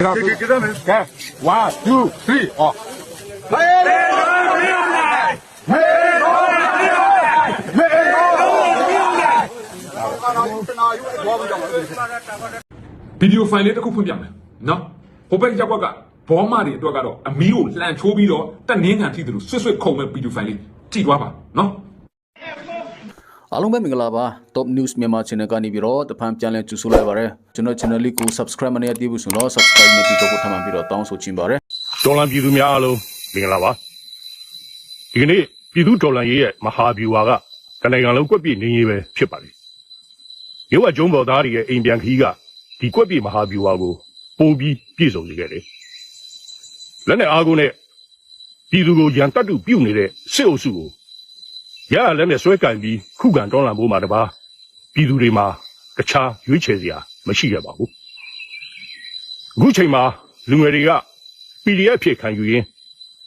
Get up, get up, get up. One, two, three, off. Hey, hey, hey, hey, ဗီဒီယိုဖိုင်လေးတစ်ခုဖွင့်ပြမယ်နော်ဟိုဘက်ရောက်ဘက်ကဘောမတွေအတွက်ကတော့အမီးကိုလှန်ချိုးပြီးတော့တက်နင်းခံထိတယ်လို့ဆွတ်ဆွတ်ခုံမဲ့ဗီဒီယိုဖိုင်လေးကြည့်သွားပါနော် အားလုံးပဲမင်္ဂလာပါ Top News မြန်မာ Channel ကနေပြီးတော့တဖန်ပြန်လည်ကြိုဆိုလိုက်ပါရစေကျွန်တော် channel လေးကို subscribe မနေရသေးဘူးဆိုတော့ subscribe နဲ့ပြီးတော့ထပ်မံပြီးတော့တောင်းဆိုချင်ပါတယ်ဒေါ်လာပြည်သူများအားလုံးမင်္ဂလာပါဒီကနေ့ပြည်သူဒေါ်လာရေးရဲ့မဟာဗျူဟာကတနိုင်ငံလုံးကွက်ပြည့်နေရေးပဲဖြစ်ပါလေမြို့ဝကျုံးပေါ်သားတွေရဲ့အိမ်ပြန်ခီးကဒီကွက်ပြည့်မဟာဗျူဟာကိုပိုးပြီးပြည့်စုံစေခဲ့တယ်လက်နဲ့အားကိုနဲ့ပြည်သူကိုရန်တတ်တူပြုတ်နေတဲ့စစ်အုပ်စုကို ရရလက်နဲ့ဆွဲကင်ပြီးခုခံတွန်းလှန်ဖို့မှာတပါပြည်သူတွေမှာတခြားရွေးချယ်စရာမရှိခဲ့ပါဘူးအခုချိန်မှာလူငယ်တွေက PDF ဖြစ်ခံယူရင်း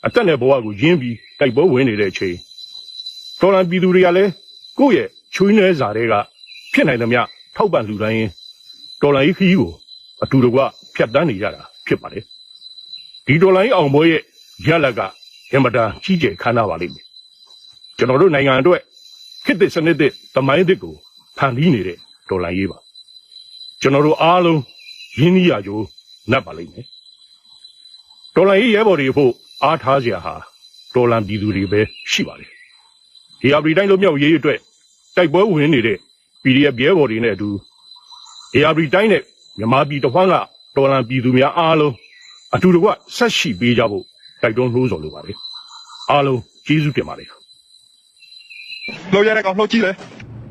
အသက်နဲ့ဘဝကိုရင်းပြီးတိုက်ပွဲဝင်နေတဲ့အချိန်တော်လန်ပြည်သူတွေကလည်းကိုယ့်ရဲ့ချွေးနှဲစာတွေကဖြစ်နိုင်သမျှထောက်ပံ့လူတိုင်းရင်တော်လန်ကြီးခီးကိုအတူတကွဖြတ်တန်းနေကြတာဖြစ်ပါလေဒီတော်လန်ကြီးအောင်ပွဲရဲ့ရလက်ကရမတာကြီးကျယ်ခမ်းနားပါလိမ့်မယ် ကျွန်တော်တို့နိုင်ငံအတွက်ခေတ်သစ်စနစ်သစ်သမိုင်းသစ်ကိုဖန်တီးနေတဲ့တော်လန်ကြီးပါကျွန်တော်တို့အားလုံးရင်းနှီးရကြိုးနတ်ပါလိမ့်မယ်ဒေါ်လာရေးရဲဘော်တွေဖို့အားထားစရာဟာဒေါ်လာပြည်သူတွေပဲရှိပါတယ်။ဒီအပရီတိုင်းလုံးမြောက်ရေးအတွက်တိုက်ပွဲဝင်နေတဲ့ PDF ရဲဘော်တွေနဲ့အတူဒီအပရီတိုင်းနဲ့မြန်မာပြည်တစ်ဝန်းကဒေါ်လာပြည်သူများအားလုံးအတူတကွဆက်ရှိပေးကြဖို့တိုက်တွန်းနှိုးဆော်လိုပါတယ်။အားလုံးကျေးဇူးတင်ပါတယ်။ လှုပ်ရတဲ့ကောင်လှုပ်ကြည့်လေ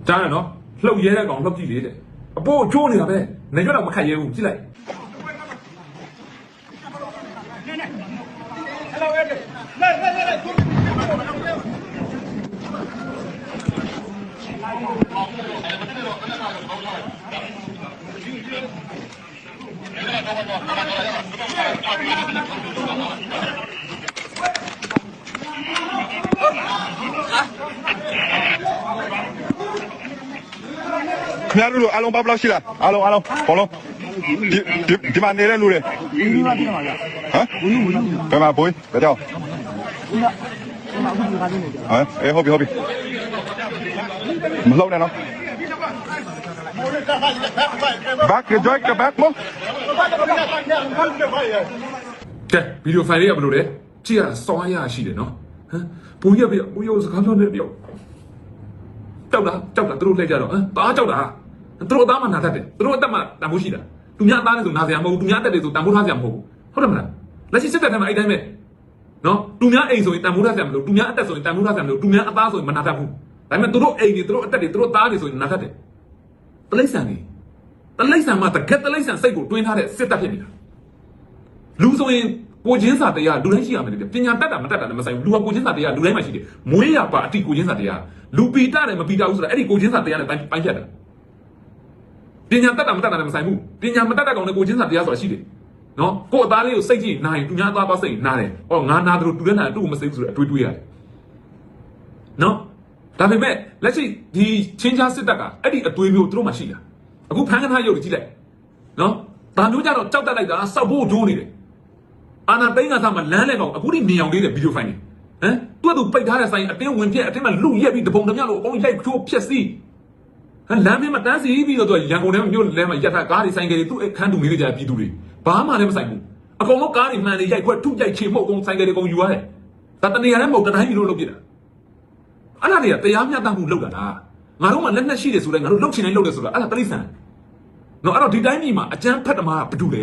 ကြားရနော်လှုပ်ရဲတဲ့ကောင်လှုပ်ကြည့်လေတဲ့အပိုးချိုးနေတာပဲနေရွက်တော့မခတ်ရဲဘူးကြည့်လိုက် ခင်ဗျားတို့အားလုံးဘာဘလောက်ရှိလားအားလုံးအားလုံးဘောလုံးဒီဒီဒီမှာနေတဲ့လူတွေဒီမှာပြန်ပါဗျာဟမ်ဘယ်မှာဘွေးဘယ်တော့ဟမ်အေးဟုတ်ပြီဟုတ်ပြီမလှုပ်နဲ့နော် back join the back မကဲဗီဒီယိုဖိုင်လေးကဘယ်လိုလဲကြည့်ရတာစောင်းရရှိတယ်နော်ဟမ်ဘူရပြဘူရစကားပြောနေပြောတောက်တာတောက်တာသူတို့လိုက်ကြတော့ဟမ်ဘာကြောက်တာ သူတို့အသားမှနာတတ်တယ်သူတို့အသက်မှတန်ဖိုးရှိတာသူများအသားနဲ့ဆိုနာစရာမဟုတ်ဘူးသူများတက်တယ်ဆိုတန်ဖိုးထားစရာမဟုတ်ဘူးဟုတ်တယ်မလားလက်ရှိစစ်တပ်ထဲမှာအဲ့တိုင်းပဲနော်သူများအိမ်ဆိုရင်တန်ဖိုးထားစရာမလိုသူများအသက်ဆိုရင်တန်ဖိုးထားစရာမလိုသူများအသားဆိုရင်မနာတတ်ဘူးဒါပေမဲ့သူတို့အိမ်တွေသူတို့အသက်တွေသူတို့သားတွေဆိုရင်နာတတ်တယ်တလိမ့်ဆန်နေတလိမ့်ဆန်မှာတကက်တလိမ့်ဆန်စိတ်ကိုတွင်းထားတဲ့စစ်တပ်ဖြစ်နေတာလူဆိုရင်ကိုချင်းစာတရားလူတိုင်းရှိရမယ်လေပညာတတ်တာမတတ်တာလည်းမဆိုင်ဘူးလူကကိုချင်းစာတရားလူတိုင်းမှာရှိတယ်မွေးရပါအတိကိုချင်းစာတရားလူပီတာတယ်မပီတာဘူးဆိုတာအဲ့ဒီကိုချင်းစာတရားနဲ့ပိုင်းပိုင်းဖြတ်တာ ပညာတတ်တာမတတ်တာလည်းမဆိုင်ဘူးပညာမတတ်တဲ့ကောင်နဲ့ကိုချင်းစာတရားဆိုတာရှိတယ်နော်ကို့အသားလေးကိုစိတ်ကြည့်နာရင်သူများသားပါစိတ်နာတယ်ဟောငါနာတယ်လို့တူတဲ့နာတူမစိဘူးဆိုတော့အတွေးတွေးရတယ်နော်ဒါပေမဲ့လက်ရှိဒီချင်းချားစစ်တပ်ကအဲ့ဒီအတွေးမျိုးသူတို့မှရှိတာအခုဖန်ခါးရုပ်ကိုကြည့်လိုက်နော်ဒါမျိုးကြတော့ကြောက်တက်လိုက်တာစောက်ဖို့ဂျိုးနေတယ်အာနာသိန်းကစားမှာလမ်းလဲကောင်အခုထိမြင်အောင်လေးတဲ့ဗီဒီယိုဖိုင်တွေဟမ်သူကသူပိတ်ထားတဲ့ဆိုင်အတင်းဝင်ပြက်အတင်းမှာလူရက်ပြီးတပုံတမျှလို့အကုန်ရိုက်ချိုးဖြက်စီးဟမ် လမ်းမင်းမှာတန်းစီပြီးတော့သူကရန်ကုန်ထဲမှာမြို့လမ်းမှာရက်ထားကားတွေဆိုင်ကတွေသူ့အခန်းတူနေကြပြည်သူတွေဘာမှလည်းမဆိုင်ဘူးအကုန်လုံးကားတွေမှန်နေရိုက်ခွက်ထုရိုက်ချေမှုတ်အကုန်ဆိုင်ကတွေအကုန်ယူရတယ်ဒါတနေရာနဲ့မဟုတ်တတိုင်းမျိုးလုပ်ပြတာအဲ့ဒါတွေကတရားမျှတမှုလုပ်တာလားငါတို့မှလက်နက်ရှိတယ်ဆိုတော့ငါတို့လှုပ်ချင်တိုင်းလှုပ်တယ်ဆိုတာအဲ့ဒါတိရစ္ဆာန်နော်အဲ့တော့ဒီတိုင်းပြည်မှာအကျန်းဖက်တမားကဘာတူလဲ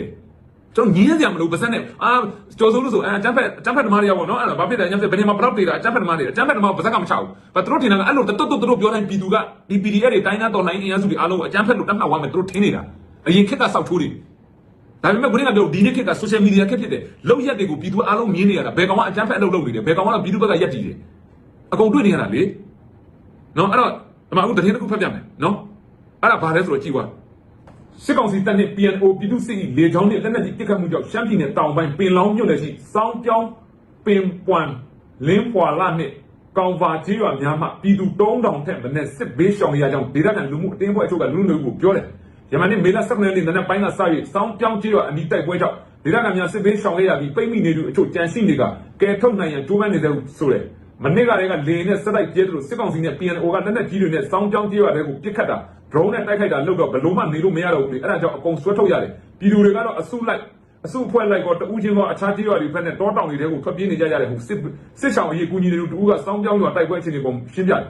ကျွန်တော်ငင်းစရာမလိုပါစက်နဲ့အာကျော်စိုးလို့ဆိုအဲအကျန်းဖက်အကျန်းဖက်ဓမ္မတွေရောက်ပေါ့နော်အဲ့ဒါဘာဖြစ်တယ်အကျန်းဖက်ဘယ်နေမှာဘလောက်တေးတာအကျန်းဖက်ဓမ္မတွေအကျန်းဖက်ဓမ္မပါစက်ကမချဘူးဘာသူတို့ထင်တာကအဲ့လိုတွတ်တွတ်တွတ်ပြောတိုင်းပြည်သူကဒီ PDF တွေတိုင်းသားတော်လိုင်းအင်အားစုတွေအားလုံးကိုအကျန်းဖက်လို့တတ်မှတ်သွားမယ်သူတို့ထင်နေတာအရင်ခက်ကစောက်ထိုးတွေဒါပေမဲ့ခုနကပြောဒီနေ့ခက်က social media ခက်ဖြစ်တယ်လောက်ရက်တွေကိုပြည်သူအားလုံးမြင်နေရတာဘယ်ကောင်ကအကျန်းဖက်အလုပ်လုပ်နေတယ်ဘယ်ကောင်ကတော့ပြည်သူဘက်ကရက်တည်တယ်အကုန်တွေ့နေရတာလေနော်အဲ့တော့ဒီမှာအခုတတိယတစ်ခုဖတ်ပြမယ်နော်အဲ့ဒါဘာလဲဆိုတော့ကြည့်ပါ စစ်ကောင်စီတပ်နဲ့ PNO ပြည်သူစစ်၏လေကြောင်းနဲ့လက်နက်ကြီးပစ်ခတ်မှုကြောင့်ရှမ်းပြည်နယ်တောင်ပိုင်းပင်လောင်းမြို့နယ်ရှိစောင်းပြောင်းပင်ပွမ်လင်းပွာလာနှင့်ကောင်ဖာကြီးရွာများမှပြည်သူ3000ထက်မနည်းစစ်ဘေးရှောင်နေရကြောင်းဒေသခံလူမှုအတင်းဖွဲ့အချို့ကလူလူကိုပြောတယ်။ယမန်နေ့မေလ19ရက်နေ့နနက်ပိုင်းကစ၍စောင်းပြောင်းကြီးရွာအနီးတိုက်ပွဲကြောင့်ဒေသခံများစစ်ဘေးရှောင်ခဲ့ရပြီးပိတ်မိနေသူအချို့ကြံရှိနေကကဲထုတ်နိုင်ရန်ကြိုးပမ်းနေတဲ့ဆိုတဲ့မနစ်ကလေးကလေနဲ့စက်တိုက်ကျဲသူစစ်ကောင်စီနဲ့ PNO ကလက်နက်ကြီးတွေနဲ့စောင်းကြောင်းကြေးရတယ်ကိုပြစ်ခတ်တာ drone နဲ့တိုက်ခိုက်တာလုပ်တော့ဘယ်လိုမှနေလို့မရတော့ဘူးလေအဲ့ဒါကြောင့်အကုန်ဆွဲထုတ်ရတယ်ပြည်သူတွေကတော့အစုလိုက်အစုအဖွဲ့လိုက်တော့တူးချင်းတော့အခြားကြေးရွာတွေဖက်နဲ့တောတောင်တွေတဲကိုထွက်ပြေးနေကြရတယ်ဟိုစစ်စစ်ဆောင်အရေးကူညီနေသူတူကစောင်းကြောင်းရွာတိုက်ပွဲအခြေအနေပုံရှင်းပြတယ်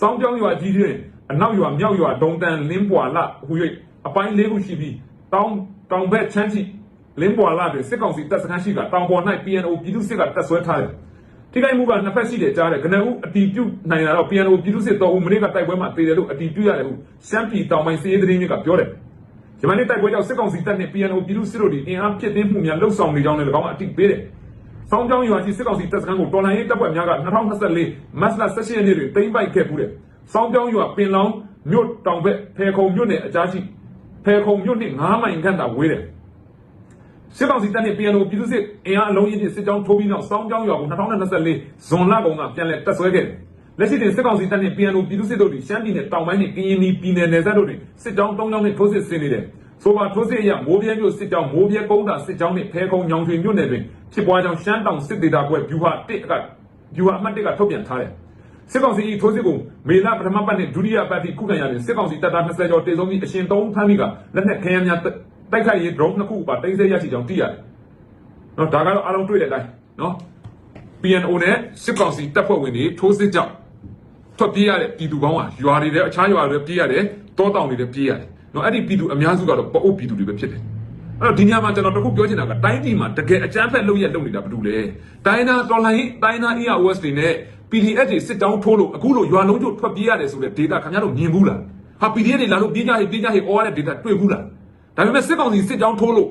စောင်းကြောင်းရွာကြီးတွေအနောက်ရွာမြောက်ရွာဒုံတန်လင်းပွာလဟူ၍အပိုင်းလေးခုရှိပြီးတောင်းတောင်ဘက်ချမ်းချီလင်းပွာလတွေစစ်ကောင်စီတပ်စခန်းရှိကတောင်ပေါ်၌ PNO ပြည်သူစစ်ကတပ်ဆွဲထားတယ် ထိခိုက်မှုကနှစ်ဖက်ရှိတယ်ကြားတယ်ကနဦးအတီးပြုတ်နိုင်လာတော့ PNO ပြည်သူစစ်တော်ဦးမနေ့ကတိုက်ပွဲမှာတည်တယ်လို့အတီးပြုတ်ရတယ်ဟုရှမ်းပြည်တောင်ပိုင်းစီးရေးသတင်းမြစ်ကပြောတယ်ဂျမန်နေ့တိုက်ပွဲကြောင့်စစ်ကောင်စီတပ်နှင့် PNO ပြည်သူစစ်တို့သည်အင်အားဖြစ်သိမ်းမှုများလှုပ်ဆောင်နေကြောင်းလည်း၎င်းအတိပေးတယ်။စောင်းကြောင်းရွာရှိစစ်ကောင်စီတပ်စခန်းကိုတော်လှန်ရေးတပ်ဖွဲ့များက2024မတ်လ18ရက်နေ့တွင်သိမ်းပိုက်ခဲ့ပူးတယ်။စောင်းကြောင်းရွာပင်လောင်းမြို့တောင်ဘက်ဖယ်ခုံမြို့နယ်အကြားရှိဖယ်ခုံမြို့နှင့်9မိုင်ခန့်သာဝေးတယ်။ စစ်ကောင်စီတပ်နှင့် PNO ပြည်သူစစ်အင်အားအလုံးကြီးဖြင့်စစ်ကြောင်းထိုးပြီးနောက်စောင်းကြောင်းရွာကို2024ဇွန်လကုန်ကပြန်လည်တပ်ဆွဲခဲ့တယ်။လက်ရှိတွင်စစ်ကောင်စီတပ်နှင့် PNO ပြည်သူစစ်တို့သည်ရှမ်းပြည်နယ်တောင်ပိုင်းနှင့်ကရင်ပြည်နယ်နယ်စပ်တို့တွင်စစ်ကြောင်း၃ကြောင်းနှင့်ထိုးစစ်ဆင်နေတယ်။ဆိုပါထိုးစစ်အရမိုးပြဲမြို့စစ်ကြောင်းမိုးပြဲကုန်းတာစစ်ကြောင်းနှင့်ဖဲခုံညောင်ထွေမြို့နယ်တွင်ဖြစ်ပွားကြောင်းရှမ်းတောင်စစ်ဒေသကွဲဗျူဟာ1ကဗျူဟာအမှတ်1ကထုတ်ပြန်ထားတယ်။စစ်ကောင်စီ၏ထိုးစစ်ကိုမေလပထမပတ်နှင့်ဒုတိယပတ်ထိခုခံရတွင်စစ်ကောင်စီတပ်သား20ကျော်တေဆုံးပြီးအရှင်3ဖမ်းမိကလက်နက်ခဲယမ်းများ တိုက်ခိုက်ရေး drone နှစ်ခုပါတင်ဆက်ရရှိကြောင်းသိရတယ်။နော်ဒါကတော့အားလုံးတွေ့တဲ့အတိုင်းနော် PNO နဲ့စစ်ကောင်စီတပ်ဖွဲ့ဝင်တွေထိုးစစ်ကြောင့်ထွက်ပြေးရတဲ့ပြည်သူပေါင်းဟာရွာတွေလည်းအခြားရွာတွေပြေးရတယ်တောတောင်တွေလည်းပြေးရတယ်နော်အဲ့ဒီပြည်သူအများစုကတော့ပအုပ်ပြည်သူတွေပဲဖြစ်တယ်အဲ့တော့ဒီညမှာကျွန်တော်တခုပြောချင်တာကတိုင်းပြည်မှာတကယ်အကြမ်းဖက်လုပ်ရလုပ်နေတာဘာလို့လဲတိုင်းနာတော်လိုင်းတိုင်းနာ EOS တွေနဲ့ PDF တွေစစ်တောင်းထိုးလို့အခုလိုရွာလုံးကျထွက်ပြေးရတယ်ဆိုတဲ့ data ခင်ဗျားတို့မြင်ဘူးလားဟာ PDF တွေလာလို့ပြေးကြဟေးပြေးကြဟေးအော်ရတဲ့ data တွေ့ဘူးလား ဒါပေမဲ့စစ်ကောင်စီစစ်တောင်းထိုးလို့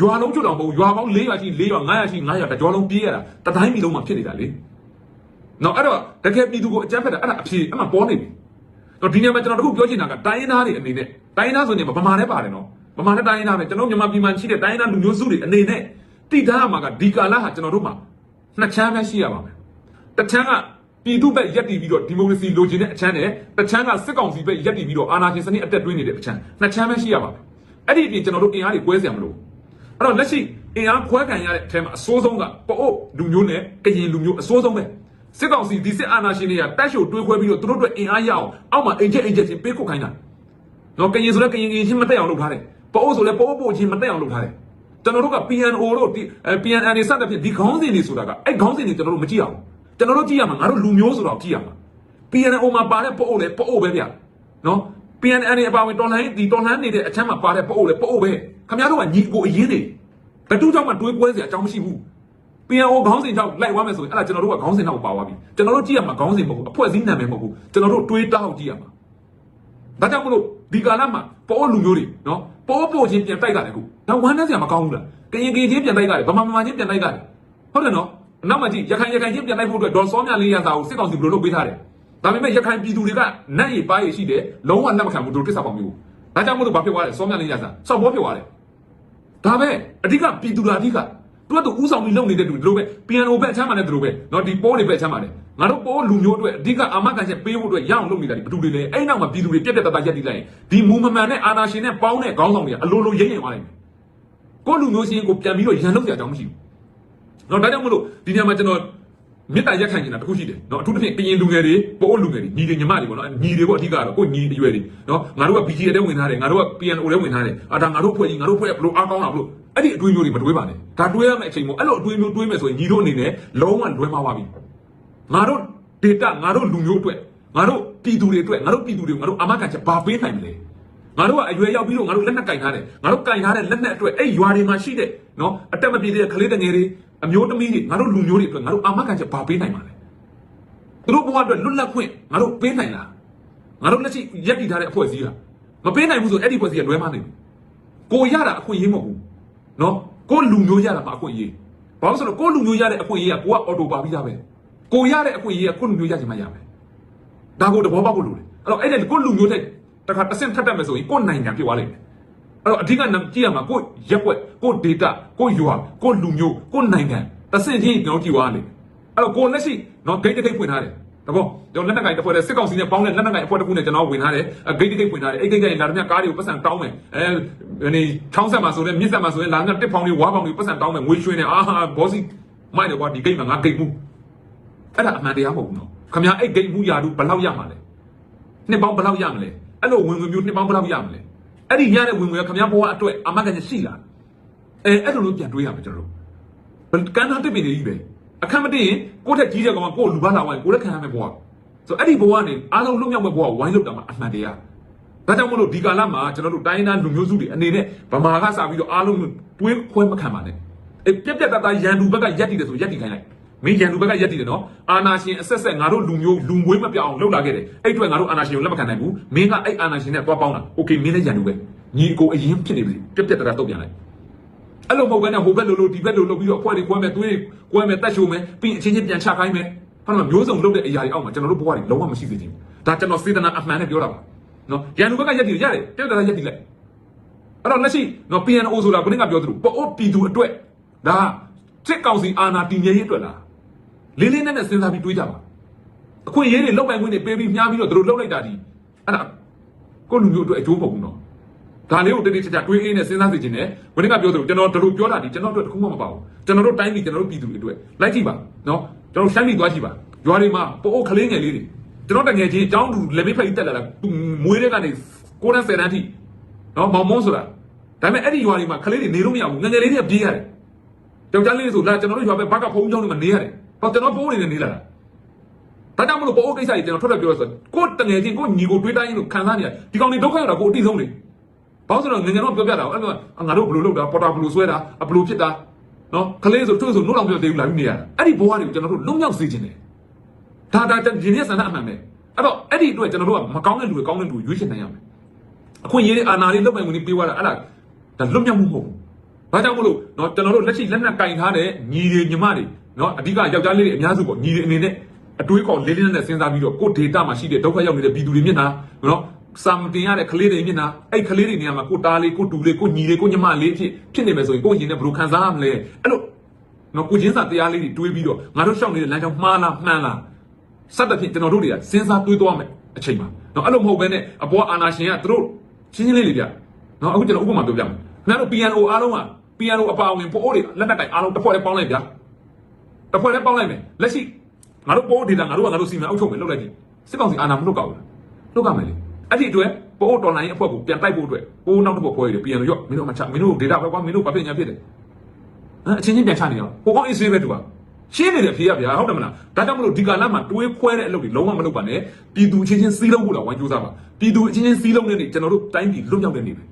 ရွာလုံးကျွတ်တော်မဟုတ်ရွာပေါင်း၄ရွာရှိ၄ရွာ၅ရွာရှိ၅ရွာတကြောလုံးပြေးရတာတတိုင်းပြည်လုံးမှာဖြစ်နေတာလေနော်အဲ့တော့တကယ်ပြည်သူကိုအကြမ်းဖက်တာအဲ့ဒါအဖြေအမှပေါ်နေပြီတော့ဒီနေရာမှာကျွန်တော်တခုပြောချင်တာကတိုင်းရင်းသားတွေအနေနဲ့တိုင်းရင်းသားဆိုရင်ဗမာလည်းပါတယ်နော်ဗမာနဲ့တိုင်းရင်းသားပဲကျွန်တော်မြန်မာပြည်မှာရှိတဲ့တိုင်းရင်းသားလူမျိုးစုတွေအနေနဲ့တိထားရမှာကဒီကာလဟာကျွန်တော်တို့မှာနှစ်ချမ်းပဲရှိရပါမယ်တစ်ချမ်းကပြည်သူ့ဘက်ရက်တည်ပြီးတော့ဒီမိုကရေစီလိုချင်တဲ့အချမ်းနဲ့တစ်ချမ်းကစစ်ကောင်စီဘက်ရက်တည်ပြီးတော့အာဏာရှင်စနစ်အတက်တွင်းနေတဲ့အချမ်းနှစ်ချမ်းပဲရှိရပါမယ် အဲ့ဒီအပြင်ကျွန်တော်တို့အင်အားတွေကွဲစရာမလိုဘူးအဲ့တော့လက်ရှိအင်အားခွဲခံရတဲ့အထက်မှာအစိုးဆုံးကပအို့လူမျိုးနဲ့ကရင်လူမျိုးအစိုးဆုံးပဲစစ်ကောင်စီဒီစစ်အာဏာရှင်တွေကတက်ရှို့တွေးခွဲပြီးတော့သူတို့အတွက်အင်အားရအောင်အောက်မှာအိမ်ချက်အိမ်ချက်ချင်းပေးခုတ်ခိုင်းတာနော်ကရင်ဆိုလည်းကရင်ကရင်ချင်းမတက်အောင်လုပ်ထားတယ်ပအို့ဆိုလည်းပအို့ပို့ချင်းမတက်အောင်လုပ်ထားတယ်ကျွန်တော်တို့က PNO တို့ဒီ PNN တွေစတဲ့ဖြင့်ဒီခေါင်းစဉ်တွေဆိုတာကအဲ့ခေါင်းစဉ်တွေကျွန်တော်တို့မကြည့်အောင်ကျွန်တော်တို့ကြည့်ရမှာငါတို့လူမျိုးဆိုတော့ကြည့်ရမှာ PNO မှာပါတဲ့ပအို့လည်းပအို့ပဲဗျနော် PNN တွေအပါဝင်တော်လှန်ရေးဒီတော်လှန်နေတဲ့အချမ်းမှာပါတဲ့ပအို့လည်းပအို့ပဲခင်ဗျားတို့ကညီကိုအရင်နေဘတူးကြောင့်မှတွေးပွဲစရာအကြောင်းမရှိဘူး PNO ခေါင်းစဉ်ကြောင့်လိုက်သွားမယ်ဆိုရင်အဲ့ဒါကျွန်တော်တို့ကခေါင်းစဉ်တော့ပါသွားပြီကျွန်တော်တို့ကြည့်ရမှာခေါင်းစဉ်မဟုတ်ဘူးအဖွဲ့အစည်းနာမည်မဟုတ်ဘူးကျွန်တော်တို့တွေးတောက်ကြည့်ရမှာဒါကြောင့်မလို့ဒီကာလမှာပေါ်လူမျိုးတွေနော်ပေါ်ပေါ်ချင်းပြန်တိုက်ကြတယ်ခုတော့ဝမ်းနဲ့စရာမကောင်းဘူးလားကရင်ကရင်ချင်းပြန်တိုက်ကြတယ်ဗမာဗမာချင်းပြန်တိုက်ကြတယ်ဟုတ်တယ်နော်နောက်မှကြည့်ရခိုင်ရခိုင်ချင်းပြန်တိုက်ဖို့အတွက်ဒေါ်စောမြလေးရစာကိုစစ်ကောင်စီဘယ်လိုလုပ်ပေးထားတယ် ဒါပေမဲ့ရခိုင်ပြည်သူတွေကနတ်ရည်ပါရည်ရှိတယ်လုံးဝလက်မခံဘူးသူတို့တိစ္ဆာပေါင်းမျိုးဒါကြောင့်မို့လို့ဘာဖြစ်သွားလဲစောမြလေးရစားစောက်ဘောဖြစ်သွားတယ်ဒါပဲအဓိကပြည်သူလာအဓိကသူကသူဥဆောင်ပြီးလုပ်နေတဲ့သူတို့ပဲပီယန်နိုဘက်အချမ်းမှလည်းသူတို့ပဲနော်ဒီပိုးတွေပဲအချမ်းမှလည်းငါတို့ပိုးလူမျိုးအတွက်အဓိကအာမခံချက်ပေးဖို့အတွက်ရအောင်လုပ်နေတာဒီဘသူတွေလဲအဲ့နောက်မှာပြည်သူတွေပြက်ပြက်တတ်တတ်ရက်တည်လိုက်ရင်ဒီမူမမှန်နဲ့အာနာရှင်နဲ့ပေါင်းတဲ့ခေါင်းဆောင်တွေကအလိုလိုရိမ့်ရင်သွားလိုက်မယ်ကိုလူမျိုးချင်းကိုပြန်ပြီးတော့ရန်လုပ်ကြအောင်မရှိဘူးနော်ဒါကြောင့်မို့လို့ဒီညမှာကျွန်တော် မေတ္တာရက်ခံနေတာတခုရှိတယ်နော်အထူးသဖြင့်ကရင်လူငယ်တွေပို့လူငယ်တွေညီတွေညီမတွေပေါ့နော်ညီတွေပေါ့အဓိကတော့ကိုညီအရွယ်တွေနော်ငါတို့က BG တဲ့ဝင်ထားတယ်ငါတို့က PNO တဲ့ဝင်ထားတယ်အာဒါငါတို့ဖွဲ့ကြီးငါတို့ဖွဲ့ရဘလို့အားကောင်းတာဘလို့အဲ့ဒီအတွေးမျိုးတွေမတွေးပါနဲ့ဒါတွေးရမယ့်အချိန်မို့အဲ့လိုအတွေးမျိုးတွေးမယ်ဆိုရင်ညီတို့အနေနဲ့လုံးဝလွဲမှားပါပြီငါတို့ data ငါတို့လူမျိုးအတွက်ငါတို့ပြည်သူတွေအတွက်ငါတို့ပြည်သူတွေငါတို့အမခံချက်ဘာပေးနိုင်မလဲငါတို့ကအရွယ်ရောက်ပြီးတော့ငါတို့လက်နက်ကင်ထားတယ်ငါတို့ကင်ထားတဲ့လက်နက်အတွက်အဲ့ရွာတွေမှာရှိတဲ့နော်အတက်မပြေတဲ့ကလေးတငယ်တွေ အမျိုးသမီးတွေငါတို့လူမျိုးတွေအတွက်ငါတို့အာမခံချက်ဘာပေးနိုင်မှာလဲသူတို့ဘဝအတွက်လွတ်လပ်ခွင့်ငါတို့ပေးနိုင်လားငါတို့လက်ရှိရက်တည်ထားတဲ့အဖွဲ့အစည်းကမပေးနိုင်ဘူးဆိုအဲ့ဒီအဖွဲ့အစည်းကလွဲမှားနေပြီကိုရတာအခွင့်အရေးမဟုတ်ဘူးနော်ကိုလူမျိုးရတာမှာအခွင့်အရေးဘာလို့ဆိုတော့ကိုလူမျိုးရတဲ့အခွင့်အရေးကကိုကအော်တိုပါပြီးသားပဲကိုရတဲ့အခွင့်အရေးကကိုလူမျိုးရချင်မှရမယ်ဒါကိုတဘောပေါက်ဖို့လိုတယ်အဲ့တော့အဲ့ဒါကိုလူမျိုးတဲ့တခါတစ်ဆင့်ထပ်တက်မယ်ဆိုရင်ကိုနိုင်ငံဖြစ်သွားလိမ့်မယ် အဲ့တော့အဓိကနံကြည့်ရမှာကိုရက်ွက်ကို data ကိုရွာကိုလူမျိုးကိုနိုင်ငံတစ်ဆင့်ချင်းကျွန်တော်ကြည့်သွားလိမ့်မယ်အဲ့တော့ကိုလက်ရှိနော်ဂိတ်တစ်ဂိတ်ဖွင့်ထားတယ်တဘောကျွန်တော်လက်နက်ကင်တစ်ဖွဲ့နဲ့စစ်ကောင်စီနဲ့ပေါင်းတဲ့လက်နက်ကင်အဖွဲ့တစ်ခုနဲ့ကျွန်တော်ဝင်ထားတယ်အဂိတ်တိတ်ဝင်ထားတယ်အဲ့ဂိတ်ကင်လာတဲ့မြကားတွေကိုပတ်စံတောင်းမယ်အဲနေချောင်းဆက်မှာဆိုရင်မြစ်ဆက်မှာဆိုရင်လာတဲ့တစ်ဖောင်တွေဝါးဖောင်တွေပတ်စံတောင်းမယ်ငွေရွှေနဲ့အာဟာဘောစီမိုက်တယ်ကွာဒီဂိတ်မှာငါဂိတ်မှုအဲ့ဒါအမှန်တရားမဟုတ်ဘူးနော်ခမရအဲ့ဂိတ်မှုယာတူဘယ်လောက်ရမှာလဲနှစ်ပေါင်းဘယ်လောက်ရမလဲအဲ့လိုဝင်ငွေမျိုးနှစ်ပေါင်းဘယ်လောက်ရမလဲ အဲ့ဒီရတဲ့ဝင်ငွေကခမရဘဝအတွက်အမကရှိလားအဲအဲ့လိုလိုပြန်တွေးရမှာကျွန်တော်တို့ကန်းသားတစ်ပင်တွေကြီးပဲအခက်မတည့်ရင်ကိုယ့်ထက်ကြီးတဲ့ကောင်ကကိုယ့်လူပါလာဝိုင်းကိုယ်လည်းခံရမယ်ဘဝဆိုအဲ့ဒီဘဝကနေအားလုံးလွတ်မြောက်မဲ့ဘဝဝိုင်းလို့တာမှာအမှန်တရားဒါကြောင့်မလို့ဒီကာလမှာကျွန်တော်တို့တိုင်းသားလူမျိုးစုတွေအနေနဲ့ဗမာကစပြီးတော့အားလုံးတွေးခွဲမခံပါနဲ့အဲ့ပြက်ပြက်တတ်တာရန်သူဘက်ကရက်တည်တယ်ဆိုရက်တည်ခိုင်းလိုက် မင်းရန်သူဘက်ကရက်တည်တယ်နော်အာနာရှင်အဆက်ဆက်ငါတို့လူမျိုးလူမွေးမပြောင်းအောင်လှုပ်လာခဲ့တယ်အဲ့အတွက်ငါတို့အာနာရှင်ကိုလက်မခံနိုင်ဘူးမင်းကအဲ့အာနာရှင်နဲ့တွားပေါင်းတာโอเคမင်းလည်းရန်သူပဲညီကိုအရင်ဖြစ်နေပြီပြက်ပြက်တတ်တာတုတ်ပြန်လိုက်အဲ့လိုမဟုတ်ဘဲနဲ့ဟိုဘက်လိုလိုဒီဘက်လိုလိုပြီးတော့အဖွဲ့တွေကွဲမယ်သွေးကွဲမယ်တက်ရှိုးမယ်ပြီးအချင်းချင်းပြန်ချခိုင်းမယ်ဟုတ်လားမျိုးစုံလုပ်တဲ့အရာတွေအောက်မှာကျွန်တော်တို့ဘဝတွေလုံးဝမရှိစေချင်ဘူးဒါကျွန်တော်စေတနာအမှန်နဲ့ပြောတာပါနော်ရန်သူဘက်ကရက်တည်ရတယ်ပြက်ပြက်တတ်တာရက်တည်လိုက်အဲ့တော့လက်ရှိနော် PNO ဆိုတာဘယ်နည်းကပြောသလိုပို့ပြည်သူအတွက်ဒါစစ်ကောင်စီအာဏာတည်မြဲရေးအတွက်လား လေးလေးနက်နက်စဉ်းစားပြီးတွေးကြပါအခွင့်အရေးတွေလောက်ပိုင်ခွင့်တွေပေးပြီးမြားပြီးတော့တို့လှုပ်လိုက်တာဒီအဲ့ဒါကိုလူမျိုးအတွက်အကျိုးမဟုတ်ဘူးနော်ဒါလေးကိုတိတိကျကျတွေးအင်းနဲ့စဉ်းစားသိခြင်းနဲ့ဝိနည်းကပြောသလိုကျွန်တော်တို့ပြောတာဒီကျွန်တော်တို့တခုမှမပါဘူးကျွန်တော်တို့တိုင်းပြည်ကျွန်တော်တို့ပြည်သူတွေအတွက်လိုက်ကြည့်ပါနော်ကျွန်တော်ရှမ်းပြည်သွားကြည့်ပါရွာတွေမှာပို့အိုကလေးငယ်လေးတွေကျွန်တော်တငယ်ချင်းအကြောင်းသူလက်မေးဖိတ်တက်လာတာသူမွေးတဲ့ကနေကိုရန်ဆယ်တန်းထိနော်မောင်မုံဆိုတာဒါပေမဲ့အဲ့ဒီရွာတွေမှာကလေးတွေနေလို့မရဘူးငယ်ငယ်လေးတွေကပြေးရတယ်ကြောက်ကြလေးဆိုလာကျွန်တော်တို့ရွာပဲဘက်ကဖုံးချောင်းတွေမှာနေရတယ် ဟောကျွန်တော်ပိုးနေနေနေလာတာဒါကြောင့်မလို့ပို့အိုကိစ္စကြီးကျွန်တော်ထွက်ထွက်ပြောရဆိုကိုတငယ်ချင်းကိုညီကိုတွေးတိုင်းလို့ခံစားနေရဒီကောင်တွေဒုက္ခရောက်တာကိုအတိဆုံးနေဘာလို့ဆိုတော့ငငယ်တော့ပြောပြတာအဲ့လိုငါတို့ဘယ်လိုလုပ်တာပေါ်တာဘယ်လိုဆွဲတာဘယ်လိုဖြစ်တာနော်ကလေးဆိုတွေ့ဆိုနှုတ်တော်ပြောသေးဘူးလာပြီးနေရတာအဲ့ဒီဘဝတွေကိုကျွန်တော်တို့လုံမြောက်စေခြင်းတယ်ဒါဒါဒီနေ့ဆန္ဒအမှန်ပဲအဲ့တော့အဲ့ဒီအတွက်ကျွန်တော်တို့ကမကောင်းတဲ့လူတွေကောင်းတဲ့လူတွေရွေးချယ်နိုင်ရမယ်အခွင့်အရေးတွေအာဏာတွေလုပ်ပိုင်မှုတွေပေးသွားတာအဲ့ဒါဒါလွတ်မြောက်မှုမဟုတ်ဘူး ဘာကြောင့်မလို့နော်ကျွန်တော်တို့လက်ရှိလက်နက်ကင်ထားတဲ့ညီတွေညီမတွေနော်အဓိကယောက်ျားလေးတွေအများစုပေါ့ညီတွေအနေနဲ့အတွေးခေါ်လေးလေးနက်နက်စဉ်းစားပြီးတော့ကိုယ်ဒေတာမှာရှိတဲ့ဒုက္ခရောက်နေတဲ့ပြည်သူတွေမျက်နှာနော်စာမတင်ရတဲ့ကလေးတွေမျက်နှာအဲ့ကလေးတွေနေရာမှာကိုတားလေးကိုတူလေးကိုညီလေးကိုညီမလေးဖြစ်ဖြစ်နေမယ်ဆိုရင်ကိုရင်နဲ့ဘယ်လိုခံစားရမလဲအဲ့လိုနော်ကိုချင်းစာတရားလေးတွေတွေးပြီးတော့ငါတို့ရှောက်နေတဲ့လမ်းကြောင်းမှားလားမှန်လားစသဖြင့်ကျွန်တော်တို့တွေကစဉ်းစားတွေးသွားမယ်အချိန်မှာနော်အဲ့လိုမဟုတ်ဘဲနဲ့အပေါ်အာနာရှင်ကသူတို့ချင်းချင်းလေးတွေပြနော်အခုကျွန်တော်ဥပမာပြောပြမယ်ခင်ဗျားတို့ PNO အားလုံးက PNO အပါအဝင်ပို့အိုးတွေလက်နက်တိုင်အားလုံးတစ်ဖွဲ့လေးပေါင်းလိုက်ဗျာတစ်ဖွဲ့လေးပေါင်းလိုက်မယ်လက်ရှိငါတို့ပို့ဒေတာငါတို့ကငါတို့စီမံအုပ်ချုပ်မယ်လုပ်လိုက်ပြီစစ်ကောင်စီအာဏာမလွတ်ကောက်ဘူးလားလွတ်ကမယ်လေအဲ့ဒီအတွက်ပို့တော်လိုင်းရဲ့အဖွဲ့ကိုပြန်တိုက်ဖို့အတွက်ပို့နောက်တစ်ဖွဲ့ဖွဲ့ရတယ် PNO ရော့မင်းတို့မချမင်းတို့ဒေတာပဲကွာမင်းတို့ဘာဖြစ်ညာဖြစ်တယ်ဟမ်အချင်းချင်းပြန်ချနေတော့ဟိုကောင်အေးဆေးပဲတူပါရှင်းနေတယ်ဖေးရဗျာဟုတ်တယ်မလားဒါကြောင့်မလို့ဒီကာလမှာတွေးခွဲတဲ့အလုပ်တွေလုံးဝမလုပ်ပါနဲ့ပြည်သူချင်းချင်းစီးလုံးဖို့တော့ဝိုင်းကြိုးစားပါပြည်သူအချင်းချင်းစီးလုံးတဲ့နေ့ကျွန်တော်တို့တိုင်းပြည်လွတ်မြောက်တဲ့နေ့ပဲ